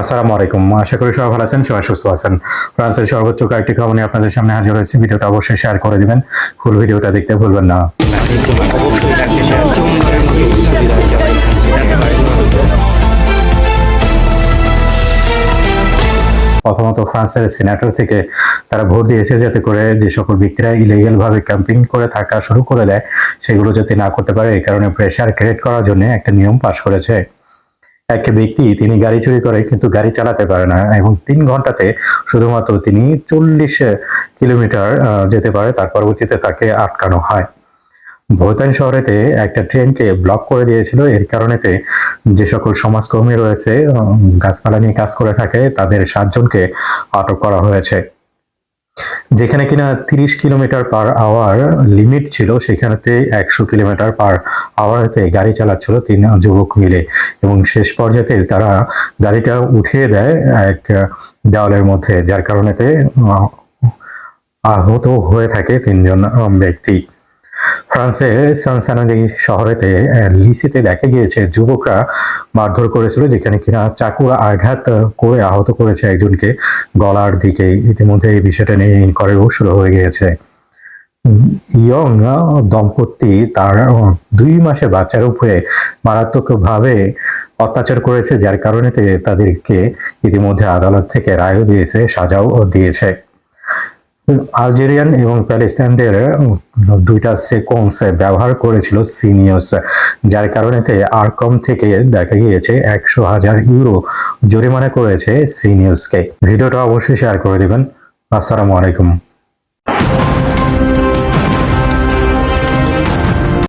আসসালামু আলাইকুম। আশা করি সবাই ভালো আছেন, সবাই সুস্থ আছেন। ফ্রান্সের সর্বোচ্চ কয়েকটি খবর নিয়ে আপনাদের সামনে হাজির হয়েছে। ভিডিওটা অবশ্যই শেয়ার করে দিবেন। ফুল ভিডিওটা দেখতে ভুলবেন না। প্রথমত ফ্রান্সের সিনেটর থেকে তারা ভোট দিয়েছে যাতে করে যে সকল ব্যক্তিরা ইলিগাল ভাবে ক্যাম্পিং করে থাকা শুরু করে দেয়, সেগুলো যাতে না করতে পারে, এই কারণে প্রেশার ক্রিয়েট করার জন্য একটা নিয়ম পাশ করেছে। এক ব্যক্তি তিনি গাড়ি চুরি করে কিন্তু গাড়ি চালাতে পারে না এবং তিন ঘন্টাতে শুধুমাত্র তিনি চল্লিশ কিলোমিটার যেতে পারে, তার পরবর্তীতে তাকে আটকানো হয়। ভোতান শহরেতে একটা ট্রেনকে ব্লক করে দিয়েছিল। এর কারণেতে যে সকল সমাজকর্মী রয়েছে গাছপালা নিয়ে কাজ করে থাকে, তাদের সাতজনকে আটক করা হয়েছে। যেখানে কিনা তিরিশ কিলোমিটার পার আওয়ার লিমিট ছিল সেখানেতে একশো কিলোমিটার পার আওয়ারতে গাড়ি চালাচ্ছিল তিন যুবক মিলে। এবং শেষ পর্যায়েতে তারা গাড়িটা উঠিয়ে দেয় এক দেওয়ালের মধ্যে যার কারণেতে আহ, আহত হয়ে থাকে তিনজন ব্যক্তি। ফ্রান্সের সানসানাদি শহরেতে লিসিতে দেখা গিয়েছে যুবকরা মারধর করেছিল যেখানে কিনা চাকুর আঘাত করে আহত করেছে একজনকে গলার দিকে। ইতিমধ্যে এই বিষয়টা নিয়ে ইনকোয়ারিও শুরু হয়ে গিয়েছে। ইয়ং দম্পতি তার দুই মাসের বাচ্চার উপরে মারাত্মকভাবে অত্যাচার করেছে যার কারণে তাদেরকে ইতিমধ্যে আদালত থেকে রায়ও দিয়েছে সাজাও দিয়েছে। আলজেরিয়ান এবং প্যালেস্তাইনদের উম, দুইটা সেকোন্স ব্যবহার করেছিল সিনিয়র্স যার কারণেতে আরকম থেকে দেখা গিয়েছে একশো হাজার ইউরো জরিমানা করেছে সিনিয়সকে ভিডিওটা অবশ্যই শেয়ার করে দেবেন। আসসালামু আলাইকুম।